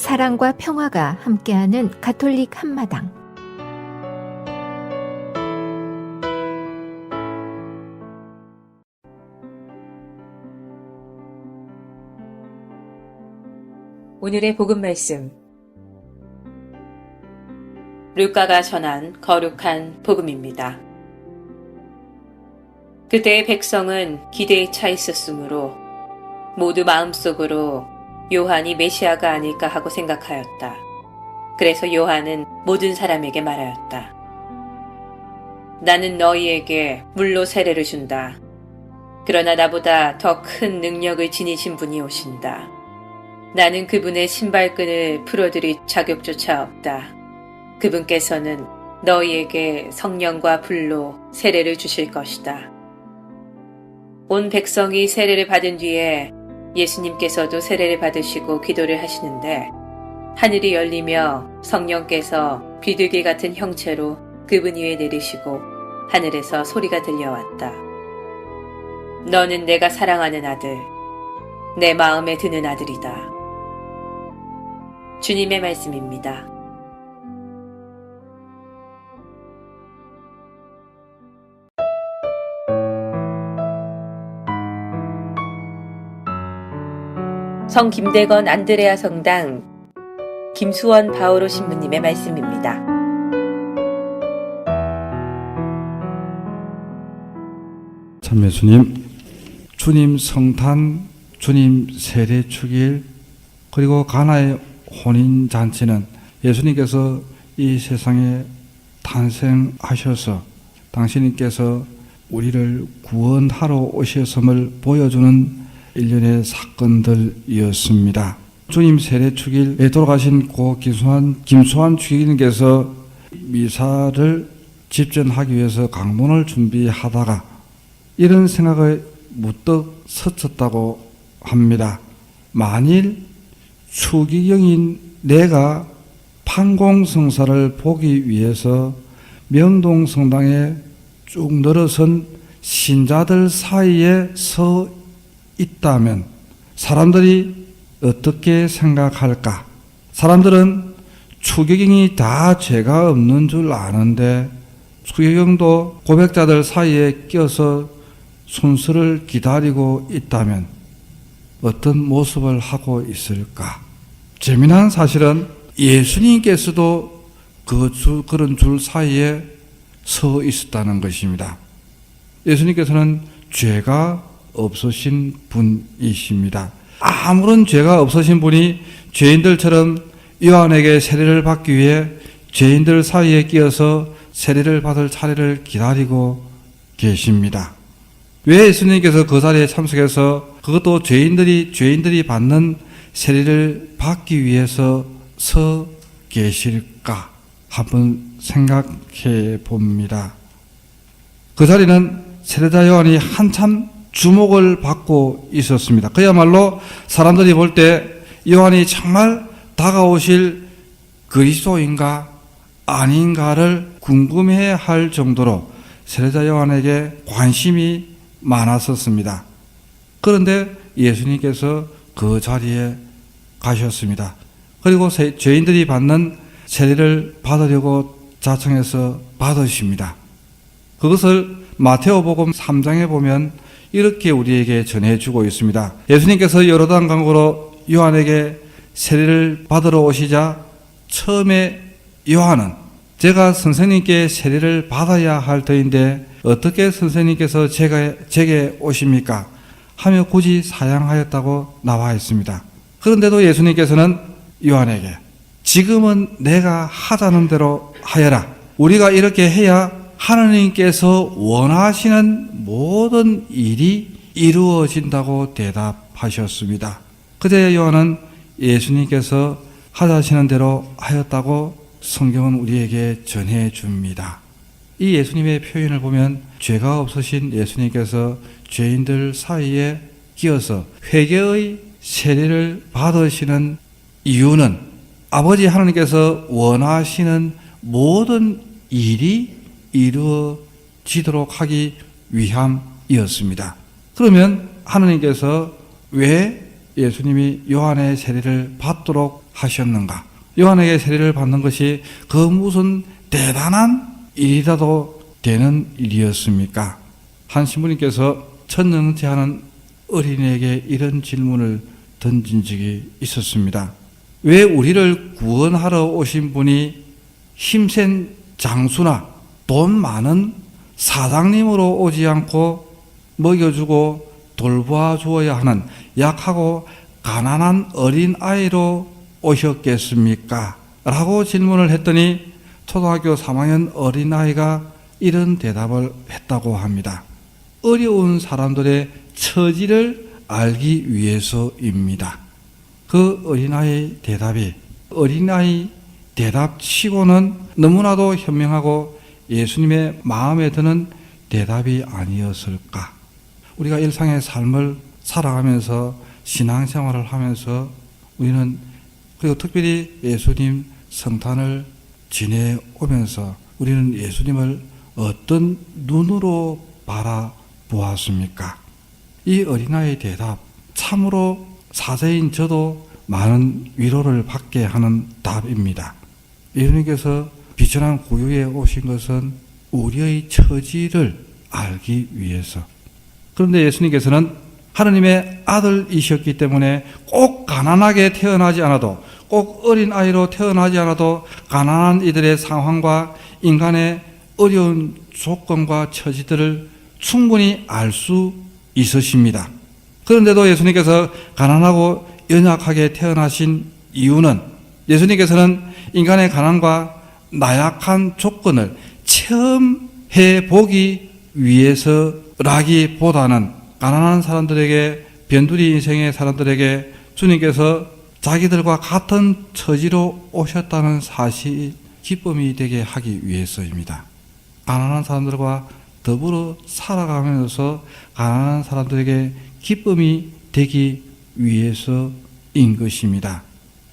사랑과 평화가 함께하는 가톨릭 한마당. 오늘의 복음 말씀. 루카가 전한 거룩한 복음입니다. 그때의 백성은 기대에 차 있었으므로 모두 마음속으로 요한이 메시아가 아닐까 하고 생각하였다. 그래서 요한은 모든 사람에게 말하였다. 나는 너희에게 물로 세례를 준다. 그러나 나보다 더 큰 능력을 지니신 분이 오신다. 나는 그분의 신발끈을 풀어드릴 자격조차 없다. 그분께서는 너희에게 성령과 불로 세례를 주실 것이다. 온 백성이 세례를 받은 뒤에 예수님께서도 세례를 받으시고 기도를 하시는데 하늘이 열리며 성령께서 비둘기 같은 형체로 그분 위에 내리시고 하늘에서 소리가 들려왔다. 너는 내가 사랑하는 아들, 내 마음에 드는 아들이다. 주님의 말씀입니다. 성 김대건 안드레아 성당 김수원 바오로 신부님의 말씀입니다. 참 예수님, 주님 성탄, 주님 세례 축일, 그리고 가나의 혼인 잔치는 예수님께서 이 세상에 탄생하셔서 당신님께서 우리를 구원하러 오셨음을 보여주는 일련의 사건들이었습니다. 주님 세례 축일에 돌아가신 고 김수환, 김수환 주기님께서 미사를 집전하기 위해서 강론을 준비하다가 이런 생각을 무떡 스쳤다고 합니다. 만일 추기경인 내가 판공성사를 보기 위해서 명동성당에 쭉 늘어선 신자들 사이에 서 있다면 사람들이 어떻게 생각할까? 사람들은 추기경이 다 죄가 없는 줄 아는데 추기경도 고백자들 사이에 껴서 순서를 기다리고 있다면 어떤 모습을 하고 있을까? 재미난 사실은 예수님께서도 그 줄, 그런 줄 사이에 서 있었다는 것입니다. 예수님께서는 죄가 없으신 분이십니다. 아무런 죄가 없으신 분이 죄인들처럼 요한에게 세례를 받기 위해 죄인들 사이에 끼어서 세례를 받을 차례를 기다리고 계십니다. 왜 예수님께서 그 자리에 참석해서 그것도 죄인들이 죄인들이 받는 세례를 받기 위해서 서 계실까 한번 생각해 봅니다. 그 자리는 세례자 요한이 한참 주목을 받고 있었습니다. 그야말로 사람들이 볼 때 요한이 정말 다가오실 그리스도인가 아닌가를 궁금해 할 정도로 세례자 요한에게 관심이 많았었습니다. 그런데 예수님께서 그 자리에 가셨습니다. 그리고 죄인들이 받는 세례를 받으려고 자청해서 받으십니다. 그것을 마테오복음 3장에 보면 이렇게 우리에게 전해주고 있습니다. 예수님께서 여로단 강으로 요한에게 세례를 받으러 오시자 처음에 요한은 제가 선생님께 세례를 받아야 할 터인데 어떻게 선생님께서 제가, 제게 오십니까? 하며 굳이 사양하였다고 나와 있습니다. 그런데도 예수님께서는 요한에게 지금은 내가 하자는 대로 하여라. 우리가 이렇게 해야 하나님께서 원하시는 모든 일이 이루어진다고 대답하셨습니다. 그때 요한은 예수님께서 하자시는 대로 하였다고 성경은 우리에게 전해 줍니다. 이 예수님의 표현을 보면 죄가 없으신 예수님께서 죄인들 사이에 끼어서 회개의 세례를 받으시는 이유는 아버지 하나님께서 원하시는 모든 일이 이루어지도록 하기 위함이었습니다. 그러면 하나님께서 왜 예수님이 요한의 세례를 받도록 하셨는가? 요한에게 세례를 받는 것이 그 무슨 대단한 일이라도 되는 일이었습니까? 한 신부님께서 천년체하는 어린이에게 이런 질문을 던진 적이 있었습니다. 왜 우리를 구원하러 오신 분이 힘센 장수나 돈 많은 사장님으로 오지 않고 먹여주고 돌보아 주어야 하는 약하고 가난한 어린 아이로 오셨겠습니까? 라고 질문을 했더니 초등학교 3학년 어린 아이가 이런 대답을 했다고 합니다. 어려운 사람들의 처지를 알기 위해서입니다. 그 어린아이의 대답이 어린아이 대답치고는 너무나도 현명하고 예수님의 마음에 드는 대답이 아니었을까. 우리가 일상의 삶을 살아가면서 신앙생활을 하면서 우리는 그리고 특별히 예수님 성탄을 지내오면서 우리는 예수님을 어떤 눈으로 바라보았습니까? 이 어린아이의 대답, 참으로 사세인 저도 많은 위로를 받게 하는 답입니다. 예수님께서 비천한 구유에 오신 것은 우리의 처지를 알기 위해서. 그런데 예수님께서는 하느님의 아들이셨기 때문에 꼭 가난하게 태어나지 않아도 꼭 어린 아이로 태어나지 않아도 가난한 이들의 상황과 인간의 어려운 조건과 처지들을 충분히 알 수 있으십니다. 그런데도 예수님께서 가난하고 연약하게 태어나신 이유는 예수님께서는 인간의 가난과 나약한 조건을 체험해 보기 위해서라기보다는 가난한 사람들에게 변두리 인생의 사람들에게 주님께서 자기들과 같은 처지로 오셨다는 사실 기쁨이 되게 하기 위해서입니다. 가난한 사람들과 더불어 살아가면서 가난한 사람들에게 기쁨이 되기 위해서인 것입니다.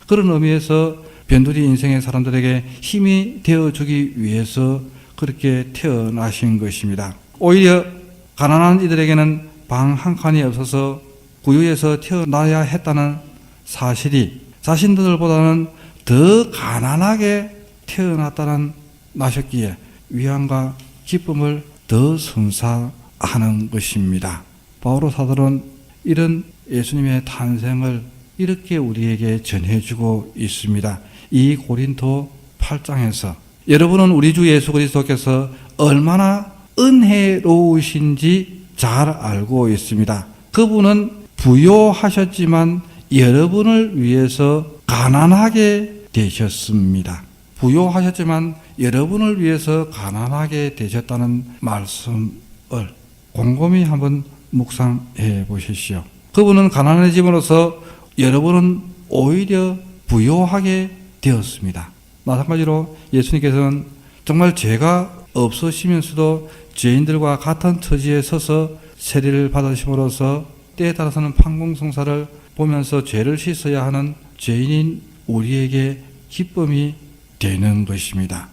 그런 의미에서 변두리 인생의 사람들에게 힘이 되어주기 위해서 그렇게 태어나신 것입니다. 오히려 가난한 이들에게는 방 한 칸이 없어서 구유에서 태어나야 했다는 사실이 자신들보다는 더 가난하게 태어났다는 나셨기에 위안과 기쁨을 더 선사하는 것입니다. 바오로 사도는 이런 예수님의 탄생을 이렇게 우리에게 전해주고 있습니다. 이 고린도 8장에서 여러분은 우리 주 예수 그리스도께서 얼마나 은혜로우신지 잘 알고 있습니다. 그분은 부요하셨지만 여러분을 위해서 가난하게 되셨습니다. 부요하셨지만 여러분을 위해서 가난하게 되셨다는 말씀을 곰곰이 한번 묵상해 보십시오. 그분은 가난해짐으로써 여러분은 오히려 부요하게 되었습니다. 마찬가지로 예수님께서는 정말 죄가 없으시면서도 죄인들과 같은 처지에 서서 세례를 받으심으로써 때에 따라서는 판공성사를 보면서 죄를 씻어야 하는 죄인인 우리에게 기쁨이 되는 것입니다.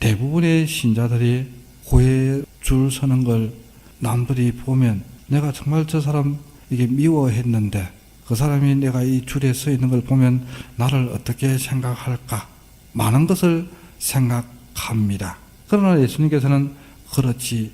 대부분의 신자들이 고해 줄 서는 걸 남들이 보면 내가 정말 저 사람 이게 미워했는데 그 사람이 내가 이 줄에 서 있는 걸 보면 나를 어떻게 생각할까? 많은 것을 생각합니다. 그러나 예수님께서는 그렇지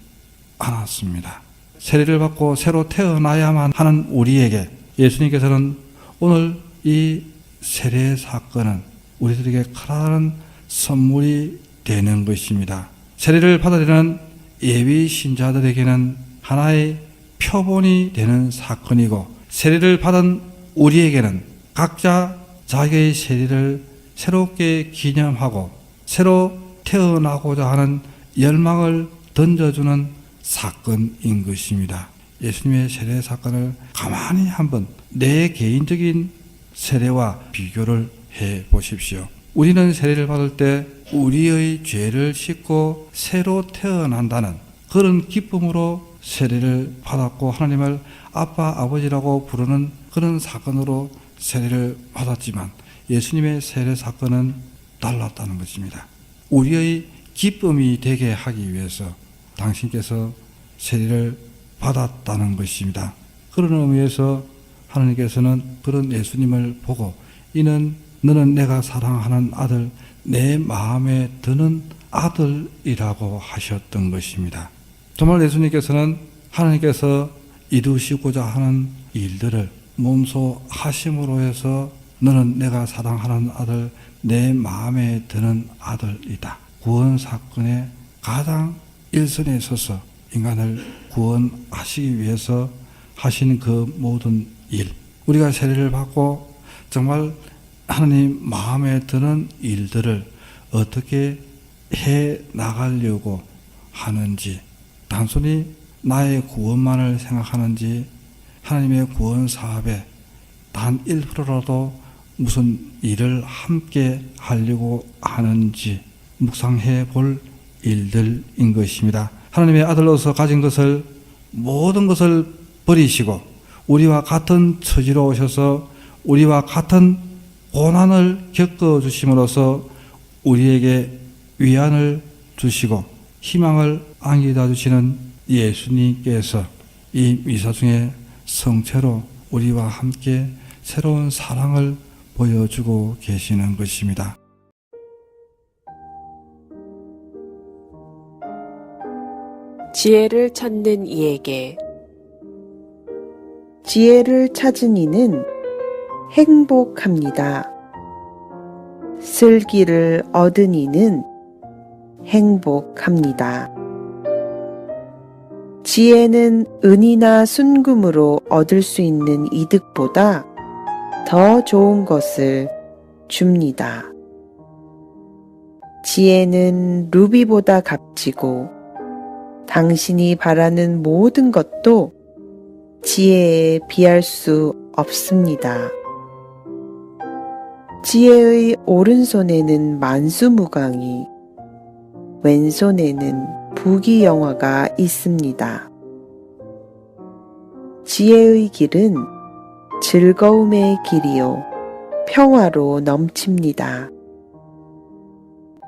않았습니다. 세례를 받고 새로 태어나야만 하는 우리에게 예수님께서는 오늘 이 세례 사건은 우리들에게 커다란 선물이 되는 것입니다. 세례를 받아들이는 예비 신자들에게는 하나의 표본이 되는 사건이고 세례를 받은 우리에게는 각자 자기의 세례를 새롭게 기념하고 새로 태어나고자 하는 열망을 던져주는 사건인 것입니다. 예수님의 세례 사건을 가만히 한번 내 개인적인 세례와 비교를 해 보십시오. 우리는 세례를 받을 때 우리의 죄를 씻고 새로 태어난다는 그런 기쁨으로 세례를 받았고 하나님을 아빠 아버지라고 부르는 그런 사건으로 세례를 받았지만 예수님의 세례 사건은 달랐다는 것입니다. 우리의 기쁨이 되게 하기 위해서 당신께서 세례를 받았다는 것입니다. 그런 의미에서 하나님께서는 그런 예수님을 보고 이는 너는 내가 사랑하는 아들, 내 마음에 드는 아들이라고 하셨던 것입니다. 정말 예수님께서는 하나님께서 이루시고자 하는 일들을 몸소 하심으로 해서 너는 내가 사랑하는 아들, 내 마음에 드는 아들이다. 구원 사건의 가장 일선에 서서 인간을 구원하시기 위해서 하신 그 모든 일. 우리가 세례를 받고 정말 하나님 마음에 드는 일들을 어떻게 해 나가려고 하는지, 단순히 나의 구원만을 생각하는지, 하나님의 구원 사업에 단 1%라도 무슨 일을 함께 하려고 하는지 묵상해 볼 일들인 것입니다. 하나님의 아들로서 가진 것을 모든 것을 버리시고 우리와 같은 처지로 오셔서 우리와 같은 고난을 겪어 주심으로써 우리에게 위안을 주시고 희망을 안겨다 주시는 예수님께서 이 미사 중에 성체로 우리와 함께 새로운 사랑을 보여주고 계시는 것입니다. 지혜를 찾는 이에게 지혜를 찾은 이는 행복합니다. 슬기를 얻은 이는 행복합니다. 지혜는 은이나 순금으로 얻을 수 있는 이득보다 더 좋은 것을 줍니다. 지혜는 루비보다 값지고 당신이 바라는 모든 것도 지혜에 비할 수 없습니다. 지혜의 오른손에는 만수무강이, 왼손에는 부귀 영화가 있습니다. 지혜의 길은 즐거움의 길이요, 평화로 넘칩니다.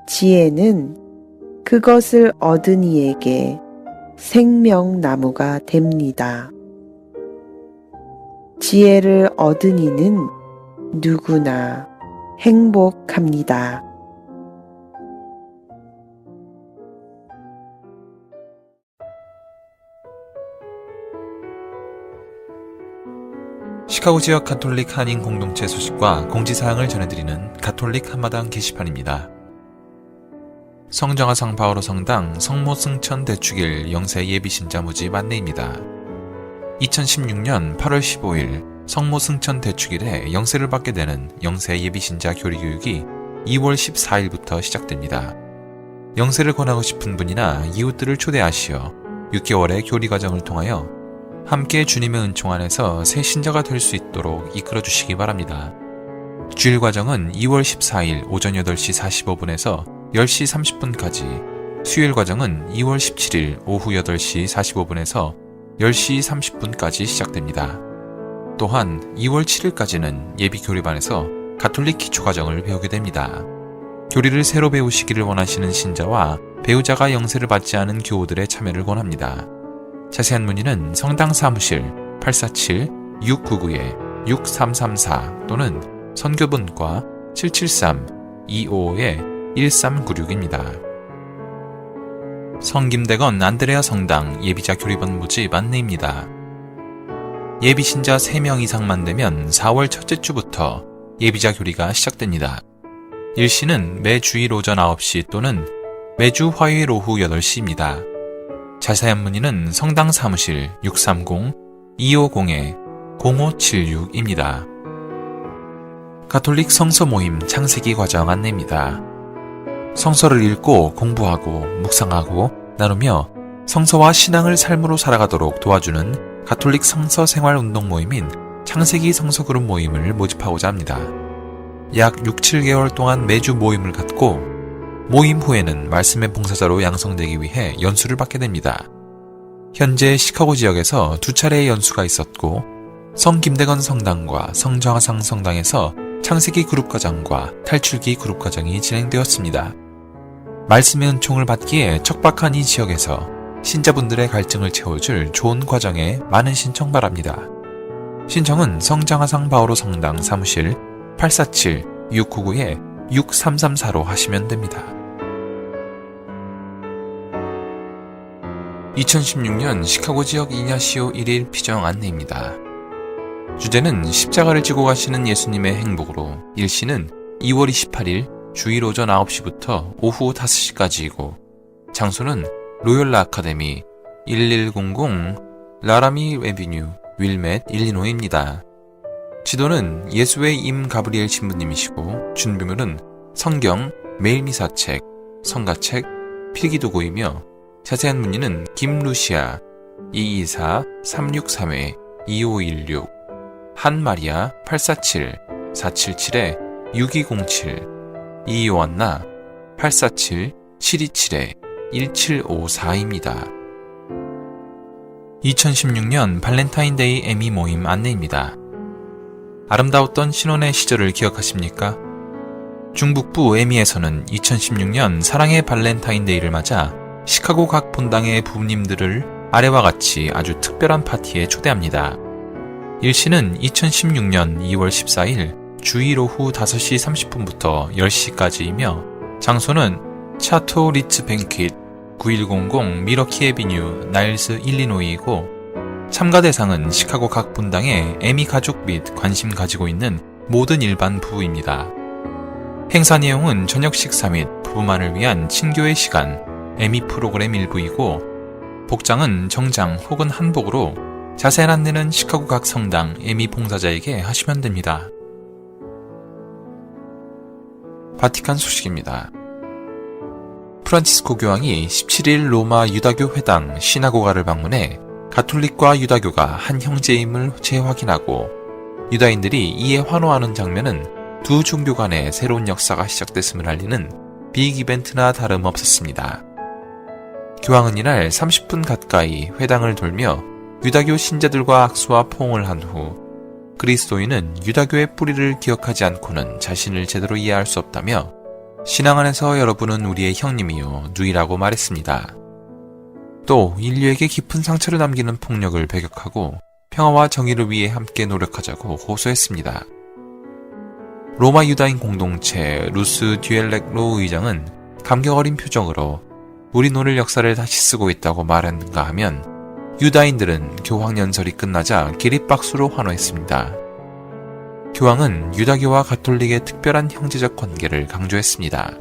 지혜는 그것을 얻은 이에게 생명나무가 됩니다. 지혜를 얻은 이는 누구나 행복합니다. 시카고 지역 가톨릭 한인 공동체 소식과 공지사항을 전해드리는 가톨릭 한마당 게시판입니다. 성정화상 바오로 성당 성모 승천 대축일 영세 예비신자 무집 안내입니다. 2016년 8월 15일 성모 승천 대축일에 영세를 받게 되는 영세 예비신자 교리교육이 2월 14일부터 시작됩니다. 영세를 권하고 싶은 분이나 이웃들을 초대하시어 6개월의 교리 과정을 통하여 함께 주님의 은총 안에서 새 신자가 될 수 있도록 이끌어 주시기 바랍니다. 주일 과정은 2월 14일 오전 8시 45분에서 10시 30분까지, 수요일 과정은 2월 17일 오후 8시 45분에서 10시 30분까지 시작됩니다. 또한 2월 7일까지는 예비 교리반에서 가톨릭 기초 과정을 배우게 됩니다. 교리를 새로 배우시기를 원하시는 신자와 배우자가 영세를 받지 않은 교우들의 참여를 권합니다. 자세한 문의는 성당 사무실 847-699-6334 또는 선교분과 773-255-1396입니다. 성김대건 안드레아 성당 예비자 교리반 모집 안내입니다. 예비신자 3명 이상만 되면 4월 첫째 주부터 예비자 교리가 시작됩니다. 일시는 매 주일 오전 9시 또는 매주 화요일 오후 8시입니다. 자세한 문의는 성당 사무실 630-250-0576입니다. 가톨릭 성서 모임 창세기 과정 안내입니다. 성서를 읽고 공부하고 묵상하고 나누며 성서와 신앙을 삶으로 살아가도록 도와주는 가톨릭 성서 생활 운동 모임인 창세기 성서 그룹 모임을 모집하고자 합니다. 약 6, 7개월 동안 매주 모임을 갖고 모임 후에는 말씀의 봉사자로 양성되기 위해 연수를 받게 됩니다. 현재 시카고 지역에서 두 차례의 연수가 있었고 성 김대건 성당과 성정화상 성당에서 창세기 그룹 과정과 탈출기 그룹 과정이 진행되었습니다. 말씀의 은총을 받기에 척박한 이 지역에서 신자분들의 갈증을 채워줄 좋은 과정에 많은 신청 바랍니다. 신청은 성장화상 바오로 성당 사무실 699-6334로 하시면 됩니다. 2016년 시카고 지역 이냐시오 1일 피정 안내입니다. 주제는 십자가를 지고 가시는 예수님의 행복으로 일시는 2월 28일 주일 오전 9시부터 오후 5시까지이고 장소는 로열라 아카데미 1100 라라미 에비뉴 윌맷 일리노이입니다. 지도는 예수의 임 가브리엘 신부님이시고 준비물은 성경, 매일미사책, 성가책, 필기도구이며 자세한 문의는 김루시아 224-363-2516 한마리아 847-477-6207 이요한나 847-727-1754입니다. 2016년 발렌타인데이 에미 모임 안내입니다. 아름다웠던 신혼의 시절을 기억하십니까? 중북부 에미에서는 2016년 사랑의 발렌타인데이를 맞아 시카고 각 본당의 부모님들을 아래와 같이 아주 특별한 파티에 초대합니다. 일시는 2016년 2월 14일 주일 오후 5시 30분부터 10시까지이며 장소는 차토 리츠 뱅킷 9100 미러키 에비뉴 나일스 일리노이이고 참가 대상은 시카고 각 분당의 에미 가족 및 관심 가지고 있는 모든 일반 부부입니다. 행사 내용은 저녁 식사 및 부부만을 위한 친교의 시간, 에미 프로그램 일부이고 복장은 정장 혹은 한복으로 자세한 안내는 시카고 각 성당 에미 봉사자에게 하시면 됩니다. 바티칸 소식입니다. 프란치스코 교황이 17일 로마 유다교 회당 시나고가를 방문해 가톨릭과 유다교가 한 형제임을 재확인하고 유다인들이 이에 환호하는 장면은 두 종교 간의 새로운 역사가 시작됐음을 알리는 빅 이벤트나 다름없었습니다. 교황은 이날 30분 가까이 회당을 돌며 유다교 신자들과 악수와 포옹을 한 후 그리스도인은 유다교의 뿌리를 기억하지 않고는 자신을 제대로 이해할 수 없다며 신앙 안에서 여러분은 우리의 형님이요 누이라고 말했습니다. 또 인류에게 깊은 상처를 남기는 폭력을 배격하고 평화와 정의를 위해 함께 노력하자고 호소했습니다. 로마 유다인 공동체 루스 듀엘렉로 의장은 감격 어린 표정으로 우리 오늘 역사를 다시 쓰고 있다고 말했는가 하면 유다인들은 교황 연설이 끝나자 기립박수로 환호했습니다. 교황은 유다교와 가톨릭의 특별한 형제적 관계를 강조했습니다.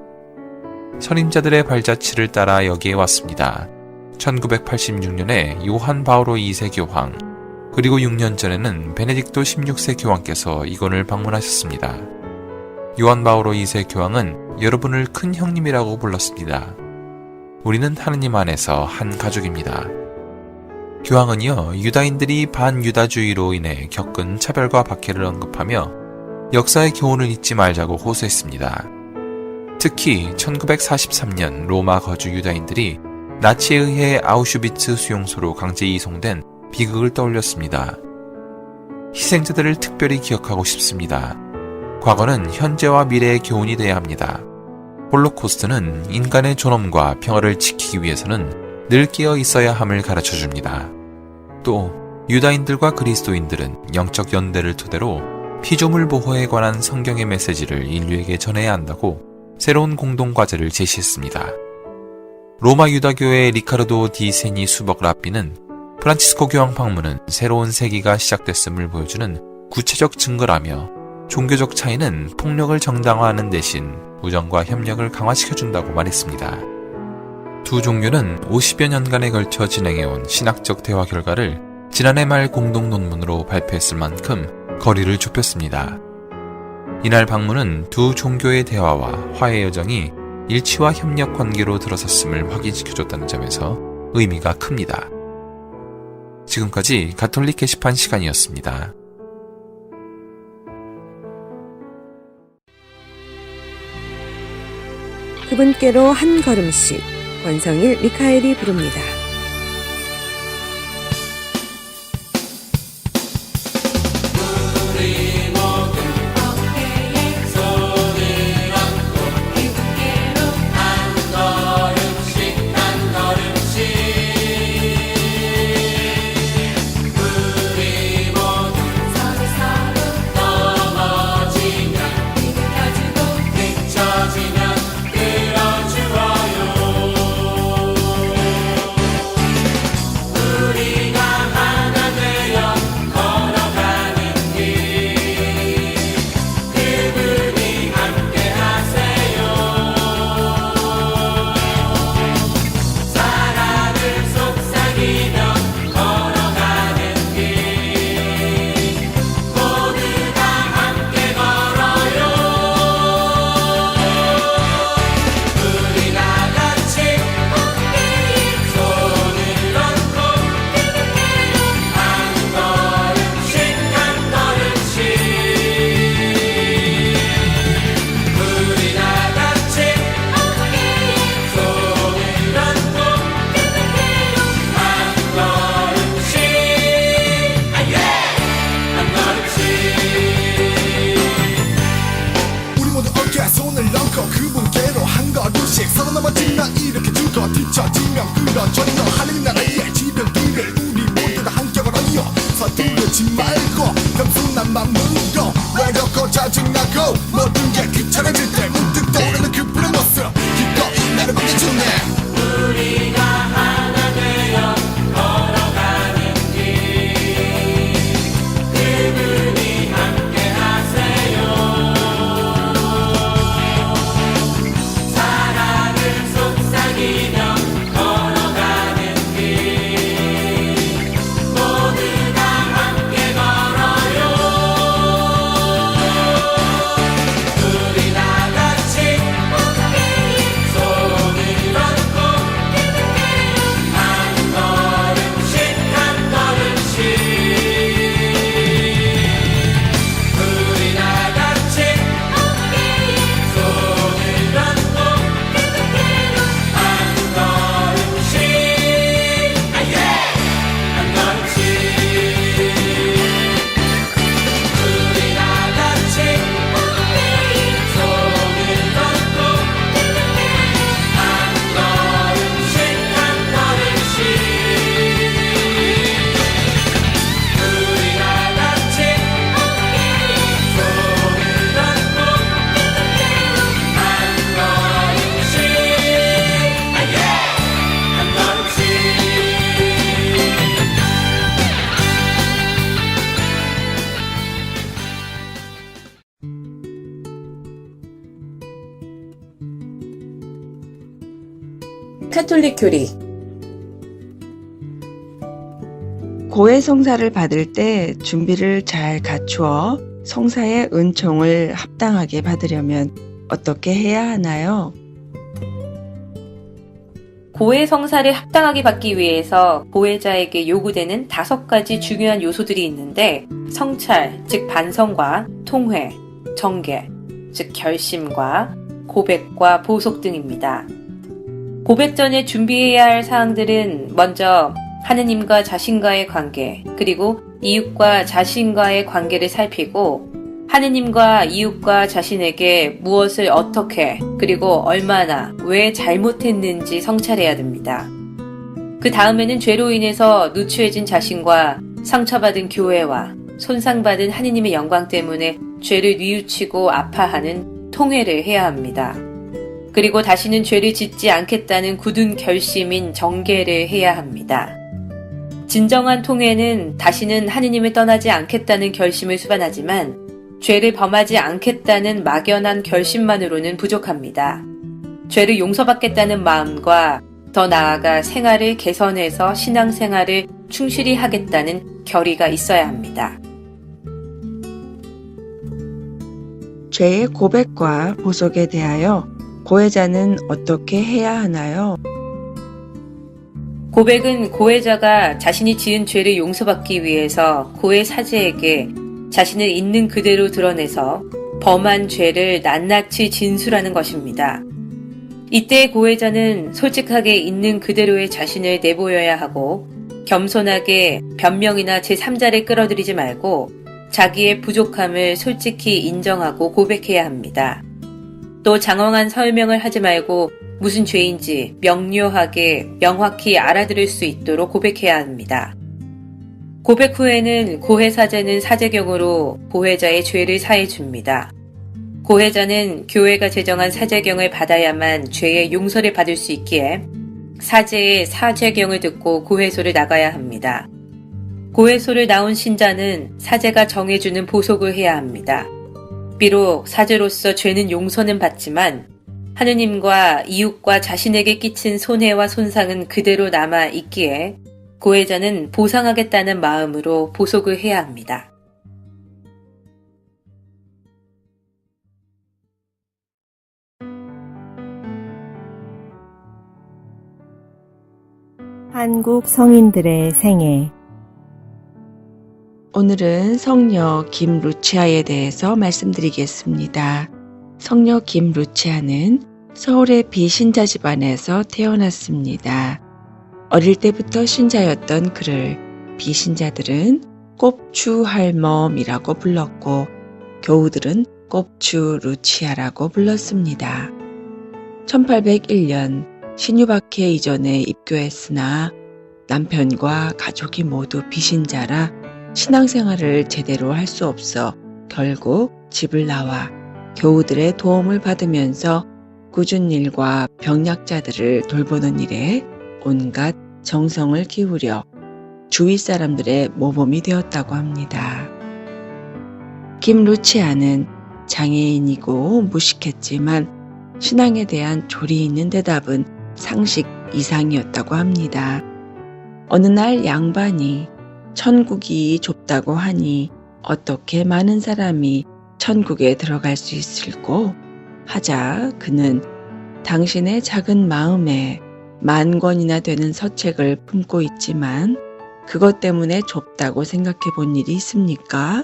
선임자들의 발자취를 따라 여기에 왔습니다. 1986년에 요한 바오로 2세 교황, 그리고 6년 전에는 베네딕토 16세 교황께서 이곳을 방문하셨습니다. 요한 바오로 2세 교황은 여러분을 큰 형님이라고 불렀습니다. 우리는 하느님 안에서 한 가족입니다. 교황은요, 유다인들이 반유다주의로 인해 겪은 차별과 박해를 언급하며 역사의 교훈을 잊지 말자고 호소했습니다. 특히 1943년 로마 거주 유다인들이 나치에 의해 아우슈비츠 수용소로 강제 이송된 비극을 떠올렸습니다. 희생자들을 특별히 기억하고 싶습니다. 과거는 현재와 미래의 교훈이 되어야 합니다. 홀로코스트는 인간의 존엄과 평화를 지키기 위해서는 늘 깨어 있어야 함을 가르쳐 줍니다. 또 유다인들과 그리스도인들은 영적 연대를 토대로 피조물 보호에 관한 성경의 메시지를 인류에게 전해야 한다고 새로운 공동 과제를 제시했습니다. 로마 유다교의 리카르도 디 세니 수벅 라비는 프란치스코 교황 방문은 새로운 세기가 시작됐음을 보여주는 구체적 증거라며 종교적 차이는 폭력을 정당화하는 대신 우정과 협력을 강화시켜준다고 말했습니다. 두 종교는 50여 년간에 걸쳐 진행해온 신학적 대화 결과를 지난해 말 공동 논문으로 발표했을 만큼 거리를 좁혔습니다. 이날 방문은 두 종교의 대화와 화해 여정이 일치와 협력 관계로 들어섰음을 확인시켜줬다는 점에서 의미가 큽니다. 지금까지 가톨릭 게시판 시간이었습니다. 그분께로 한 걸음씩 권성일 미카엘이 부릅니다. Yo no 카톨릭 교리 고해 성사를 받을 때 준비를 잘 갖추어 성사의 은총을 합당하게 받으려면 어떻게 해야 하나요? 고해 성사를 합당하게 받기 위해서 고해자에게 요구되는 다섯 가지 중요한 요소들이 있는데 성찰, 즉 반성과 통회, 정계, 즉 결심과 고백과 보속 등입니다. 고백 전에 준비해야 할 사항들은 먼저 하느님과 자신과의 관계, 그리고 이웃과 자신과의 관계를 살피고 하느님과 이웃과 자신에게 무엇을 어떻게 그리고 얼마나 왜 잘못했는지 성찰해야 됩니다. 그 다음에는 죄로 인해서 누추해진 자신과 상처받은 교회와 손상받은 하느님의 영광 때문에 죄를 뉘우치고 아파하는 통회를 해야 합니다. 그리고 다시는 죄를 짓지 않겠다는 굳은 결심인 정계를 해야 합니다. 진정한 통회는 다시는 하느님을 떠나지 않겠다는 결심을 수반하지만 죄를 범하지 않겠다는 막연한 결심만으로는 부족합니다. 죄를 용서받겠다는 마음과 더 나아가 생활을 개선해서 신앙생활을 충실히 하겠다는 결의가 있어야 합니다. 죄의 고백과 보속에 대하여 고해자는 어떻게 해야 하나요? 고백은 고해자가 자신이 지은 죄를 용서받기 위해서 고해 사제에게 자신을 있는 그대로 드러내서 범한 죄를 낱낱이 진술하는 것입니다. 이때 고해자는 솔직하게 있는 그대로의 자신을 내보여야 하고 겸손하게 변명이나 제3자를 끌어들이지 말고 자기의 부족함을 솔직히 인정하고 고백해야 합니다. 또 장황한 설명을 하지 말고 무슨 죄인지 명료하게 명확히 알아들을 수 있도록 고백해야 합니다. 고백 후에는 고해사제는 사제경으로 고해자의 죄를 사해 줍니다. 고해자는 교회가 제정한 사제경을 받아야만 죄의 용서를 받을 수 있기에 사제의 사제경을 듣고 고해소를 나가야 합니다. 고해소를 나온 신자는 사제가 정해주는 보속을 해야 합니다. 비록 사제로서 죄는 용서는 받지만 하느님과 이웃과 자신에게 끼친 손해와 손상은 그대로 남아 있기에 고해자는 보상하겠다는 마음으로 보속을 해야 합니다. 한국 성인들의 생애 오늘은 성녀 김루치아에 대해서 말씀드리겠습니다. 성녀 김루치아는 서울의 비신자 집안에서 태어났습니다. 어릴 때부터 신자였던 그를 비신자들은 꼽추 할멈이라고 불렀고 교우들은 꼽추 루치아라고 불렀습니다. 1801년 신유박해 이전에 입교했으나 남편과 가족이 모두 비신자라 신앙생활을 제대로 할 수 없어 결국 집을 나와 교우들의 도움을 받으면서 꾸준 일과 병약자들을 돌보는 일에 온갖 정성을 기울여 주위 사람들의 모범이 되었다고 합니다. 김루치아는 장애인이고 무식했지만 신앙에 대한 조리 있는 대답은 상식 이상이었다고 합니다. 어느 날 양반이 천국이 좁다고 하니 어떻게 많은 사람이 천국에 들어갈 수 있을꼬? 하자 그는 당신의 작은 마음에 만 권이나 되는 서책을 품고 있지만 그것 때문에 좁다고 생각해 본 일이 있습니까?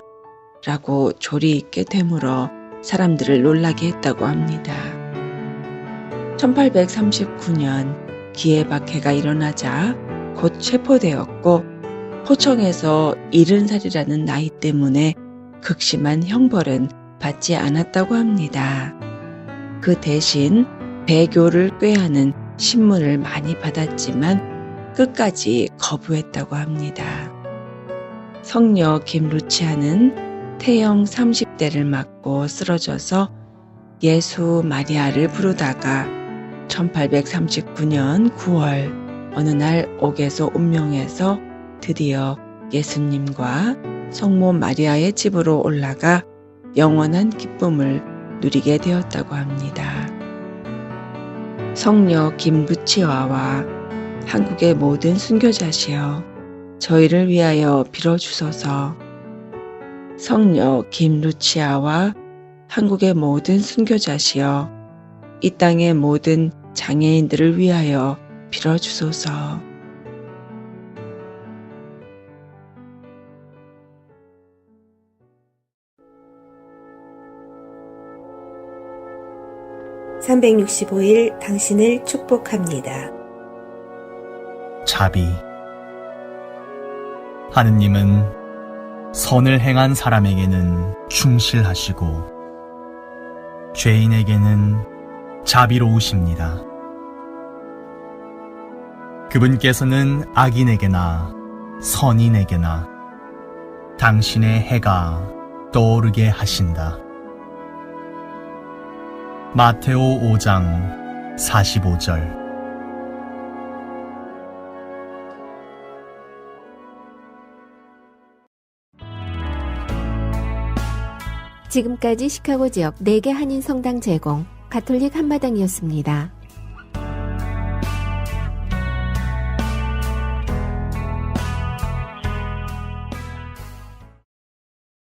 라고 조리 있게 되물어 사람들을 놀라게 했다고 합니다. 1839년 기해박해가 일어나자 곧 체포되었고 포청에서 일흔 살이라는 나이 때문에 극심한 형벌은 받지 않았다고 합니다. 그 대신 배교를 꾀하는 신문을 많이 받았지만 끝까지 거부했다고 합니다. 성녀 김루치아는 태영 30대를 맞고 쓰러져서 예수 마리아를 부르다가 1839년 9월 어느 날 옥에서 운명해서 드디어 예수님과 성모 마리아의 집으로 올라가 영원한 기쁨을 누리게 되었다고 합니다. 성녀 김루치와와 한국의 모든 순교자시여 저희를 위하여 빌어주소서 성녀 김루치아와 한국의 모든 순교자시여 이 땅의 모든 장애인들을 위하여 빌어주소서. (365일) 당신을 축복합니다. 자비. 하느님은 선을 행한 사람에게는 충실하시고 죄인에게는 자비로우십니다. 그분께서는 악인에게나 선인에게나 당신의 해가 떠오르게 하신다. 마테오 5장 45절 지금까지 시카고 지역 4개 한인 성당 제공 가톨릭 한마당이었습니다.